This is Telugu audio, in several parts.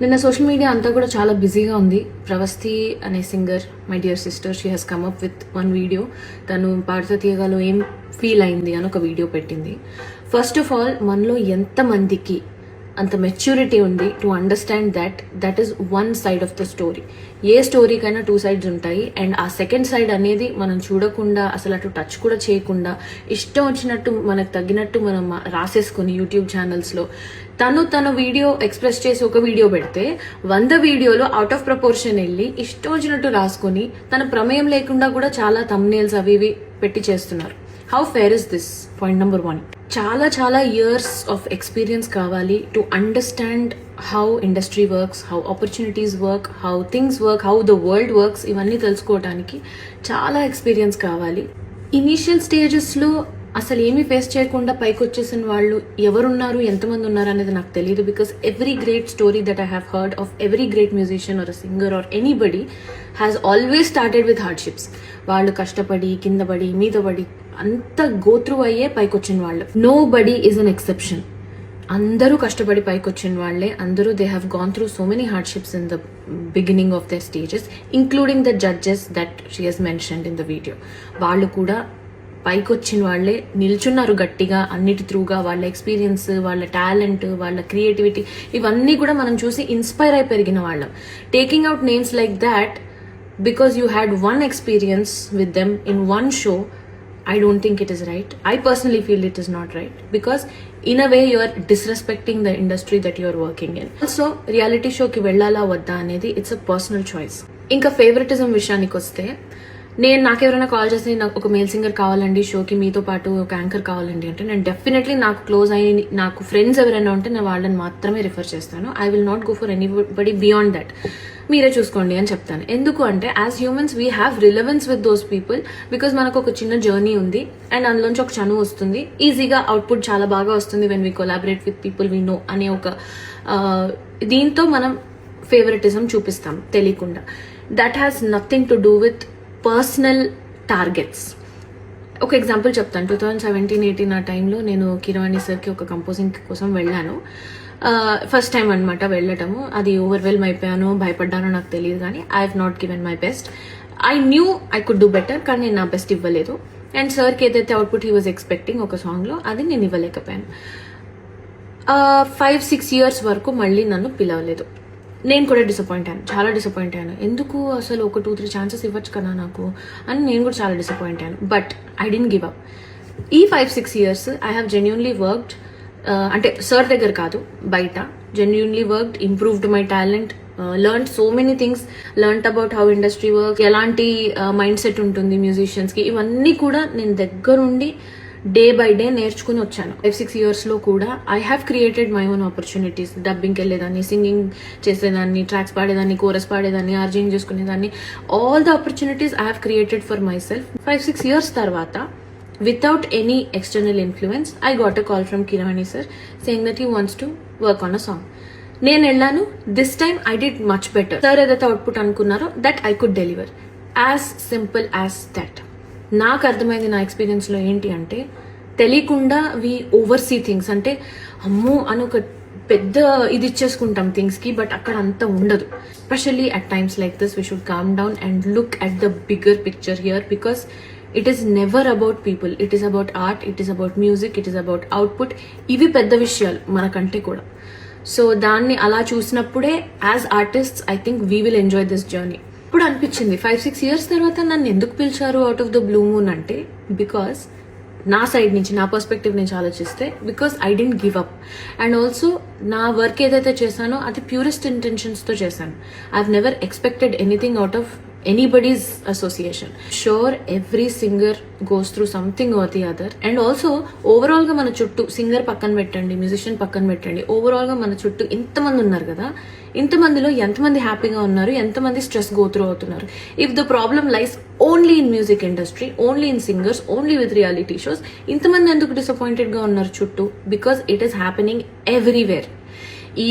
నిన్న సోషల్ మీడియా అంతా కూడా చాలా బిజీగా ఉంది. ప్రవస్తి అనే singer my dear sister she has come up with one video తను భారతీయగాలో ఏం ఫీల్ అయింది అని ఒక వీడియో పెట్టింది. ఫస్ట్ ఆఫ్ ఆల్ మనలో ఎంతమందికి అంత మెచ్యూరిటీ ఉంది to understand that that is one side of the story ఏ స్టోరీకైనా టూ సైడ్స్ ఉంటాయి. అండ్ ఆ సెకండ్ సైడ్ అనేది మనం చూడకుండా అసలు అటు టచ్ కూడా చేయకుండా ఇష్టం వచ్చినట్టు మనకు తగ్గినట్టు మనం రాసేసుకుని యూట్యూబ్ ఛానల్స్లో తను తన వీడియో ఎక్స్ప్రెస్ చేసి ఒక వీడియో పెడితే వంద వీడియోలో అవుట్ ఆఫ్ ప్రపోర్షన్ వెళ్ళి ఇష్టం వచ్చినట్టు రాసుకొని తన ప్రమేయం లేకుండా కూడా చాలా తమ్నేల్స్ అవి ఇవి పెట్టి చేస్తున్నారు. How fair is this point number one చాలా చాలా ఇయర్స్ ఆఫ్ ఎక్స్పీరియన్స్ కావాలి to understand how industry works how opportunities work how things work how the world works ఇవన్నీ తెలుసుకోవడానికి చాలా ఎక్స్పీరియన్స్ కావాలి. ఇనీషియల్ స్టేజెస్లో అసలు ఏమీ ఫేస్ చేయకుండా పైకి వచ్చేసిన వాళ్ళు ఎవరున్నారు ఎంతమంది ఉన్నారు అనేది నాకు తెలియదు because every great story that I have heard of every great musician or singer or anybody has always started with hardships వాళ్ళు కష్టపడి కింద పడి మీద పడి అంత గోత్రువు అయ్యే పైకి వచ్చిన వాళ్ళు. Nobody is an exception అందరూ కష్టపడి పైకి వచ్చిన వాళ్ళే. అందరూ they have gone through so many hardships in the beginning of their stages including the judges that she has mentioned in the video వాళ్ళు కూడా పైకి వచ్చిన వాళ్ళే నిల్చున్నారు గట్టిగా అన్నిటి త్రూగా వాళ్ళ ఎక్స్పీరియన్స్ వాళ్ళ టాలెంట్ వాళ్ళ క్రియేటివిటీ ఇవన్నీ కూడా మనం చూసి ఇన్స్పైర్ అయి పెరిగిన వాళ్ళం taking out names like that because you had one experience with them in one show I don't think it is right. I personally feel it is not right because in a way you are disrespecting the industry that you are working in. Also, reality షోకి వెళ్ళాలా వద్దా అనేది ఇట్స్ అ పర్సనల్ చాయిస్ ఇంకా ఫేవరెటిజం విషయానికి వస్తే నేను నాకెవరైనా కాల్ చేసి నాకు ఒక మేల్ సింగర్ కావాలండి షోకి మీతో పాటు ఒక యాంకర్ కావాలండి అంటే నేను డెఫినెట్లీ నాకు క్లోజ్ అయ్యి నాకు ఫ్రెండ్స్ ఎవరైనా ఉంటే నేను వాళ్ళని మాత్రమే రిఫర్ చేస్తాను. I will not go for anybody beyond that మీరే చూసుకోండి అని చెప్తాను. ఎందుకు అంటే as humans we have relevance with those people because మనకు ఒక చిన్న జర్నీ ఉంది అండ్ అందులోంచి ఒక చనువు వస్తుంది. ఈజీగా అవుట్పుట్ చాలా బాగా వస్తుంది when we collaborate with people we know అనే ఒక దీంతో మనం ఫేవరెటిజం చూపిస్తాం తెలియకుండా. That has nothing to do with personal targets ఒక ఎగ్జాంపుల్ చెప్తాను. టూ థౌజండ్ సెవెంటీన్ ఎయిటీన్ ఆ టైంలో నేను కిరవాణి సార్కి ఒక కంపోజింగ్ కోసం వెళ్ళాను. ఫస్ట్ టైం అనమాట వెళ్ళటము. అది ఓవర్వెల్మ్ అయిపోయాను భయపడ్డానో నాకు తెలియదు కానీ I have not given my best I knew I could do better కానీ నేను నా బెస్ట్ ఇవ్వలేదు. అండ్ సార్కి ఏదైతే అవుట్పుట్ హీ వాజ్ ఎక్స్పెక్టింగ్ ఒక సాంగ్లో అది నేను ఇవ్వలేకపోయాను. ఫైవ్ సిక్స్ ఇయర్స్ వరకు మళ్ళీ నన్ను పిలవలేదు. నేను కూడా డిసప్పాయింట్ అయ్యాను. చాలా డిసప్పాయింట్ అయ్యాను. ఎందుకు అసలు ఒక టూ త్రీ ఛాన్సెస్ ఇవ్వచ్చు కదా నాకు? అని నేను కూడా చాలా డిసప్పాయింట్ అయ్యాను. But I didn't give up ఈ five six years I have genuinely worked అంటే సార్ దగ్గర కాదు బయట. Genuinely worked improved my talent learn so many things learn about how industry work ఎలాంటి uh, మైండ్ సెట్ ఉంటుంది మ్యూజిషియన్స్కి ఇవన్నీ కూడా నేను దగ్గరుండి డే బై డే నేర్చుకుని వచ్చాను. ఫైవ్ సిక్స్ ఇయర్స్లో కూడా I have created my own opportunities డబ్బింగ్కి వెళ్ళేదాన్ని సింగింగ్ చేసేదాన్ని ట్రాక్స్ పాడేదాన్ని కోరస్ పాడేదాన్ని ఆర్జింగ్ చేసుకునేదాన్ని. All the opportunities I have created for myself five six years తర్వాత without any external influence I got a call from Keeravani sir saying that he wants to work on a song నేను వెళ్ళాను. This time I did much better sir ఏదైతే అవుట్పుట్ అనుకున్నారో that I could deliver as simple as that నాకు అర్థమైంది నా ఎక్స్పీరియన్స్లో ఏంటి అంటే తెలియకుండా వి ఓవర్సీ థింగ్స్ అంటే అమ్మో అని ఒక పెద్ద ఇది ఇచ్చేసుకుంటాం థింగ్స్కి బట్ అక్కడ అంత ఉండదు. Especially at times like this we should calm down and look at the bigger picture here because it is never about people it is about art it is about music it is about output ఇవి పెద్ద విషయాలు మనకంటే కూడా. సో దాన్ని అలా చూసినప్పుడే as artist I think we will enjoy this journey ఇప్పుడు అనిపించింది? ఫైవ్ సిక్స్ ఇయర్స్ తర్వాత నన్ను ఎందుకు పిలిచారు out of the blue moon అంటే బికాస్ నా సైడ్ నుంచి నా పర్స్పెక్టివ్ నుంచి ఆలోచిస్తే because I didn't give up and also నా వర్క్ ఏదైతే చేశానో అది ప్యూరెస్ట్ ఇంటెన్షన్స్తో చేశాను. I have never expected anything out of anybody's association sure every singer goes through something or the other and also ఓవరాల్గా మన చుట్టూ సింగర్ పక్కన పెట్టండి మ్యూజిషియన్ పక్కన పెట్టండి ఓవరాల్గా మన చుట్టూ ఇంతమంది ఉన్నారు కదా ఇంతమందిలో ఎంతమంది హ్యాపీగా ఉన్నారు ఎంతమంది స్ట్రెస్ గోత్రూ అవుతున్నారు. If the problem lies only in music industry only in singers only with reality shows ఇంతమంది ఎందుకు డిసప్పాయింటెడ్గా ఉన్నారు చుట్టూ? Because it is happening everywhere ఈ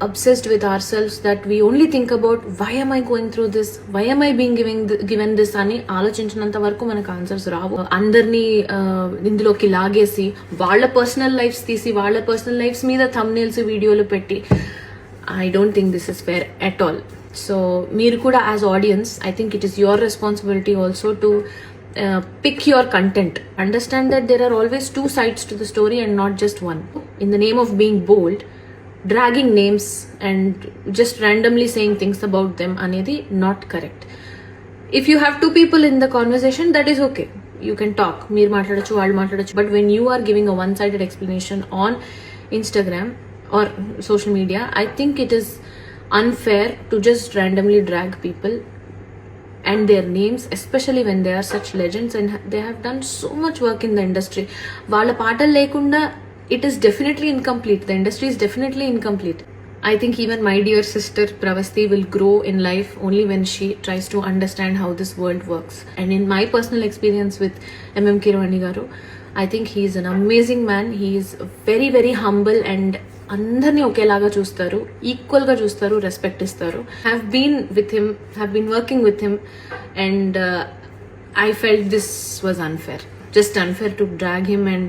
obsessed with ourselves that we only think about why am i going through this why am i being giving th- given this అని ఆలోచించినంత వరకు మనకు ఆన్సర్స్ రావు అందరినీ ఆ, ఇందులోకి లాగేసి వాళ్ళ పర్సనల్ లైఫ్స్ తీసి వాళ్ళ పర్సనల్ లైఫ్స్ మీద థంబ్నైల్స్ వీడియోలు పెట్టి I don't think this is fair at all so మీరు కూడా as audience I think it is your responsibility also to pick your content. Understand that there are always two sides to the story and not just one. In the name of being bold, dragging names and just randomly saying things about them anedi not correct. If you have two people in the conversation, that is okay. You can talk. మీరు మాట్లాడచ్చు వాళ్ళు మాట్లాడచ్చు but when you are giving a one sided explanation on Instagram or social media I think it is unfair to just randomly drag people and their names especially when they are such legends and ha- they have done so much work in the industry వాళ్ళ పాటలు లేకుండా it is definitely incomplete the industry is definitely incomplete I think even my dear sister Pravasthi will grow in life only when she tries to understand how this world works and in my personal experience with M M Keeravani garu I think he's an amazing man he's very very humble and అందరినీ ఒకేలాగా చూస్తారు ఈక్వల్ గా చూస్తారు రెస్పెక్ట్ ఇస్తారు have been with him have been working with him and I felt this was unfair just unfair to drag him and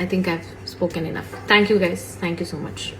I think I've spoken enough. Thank you guys. Thank you so much.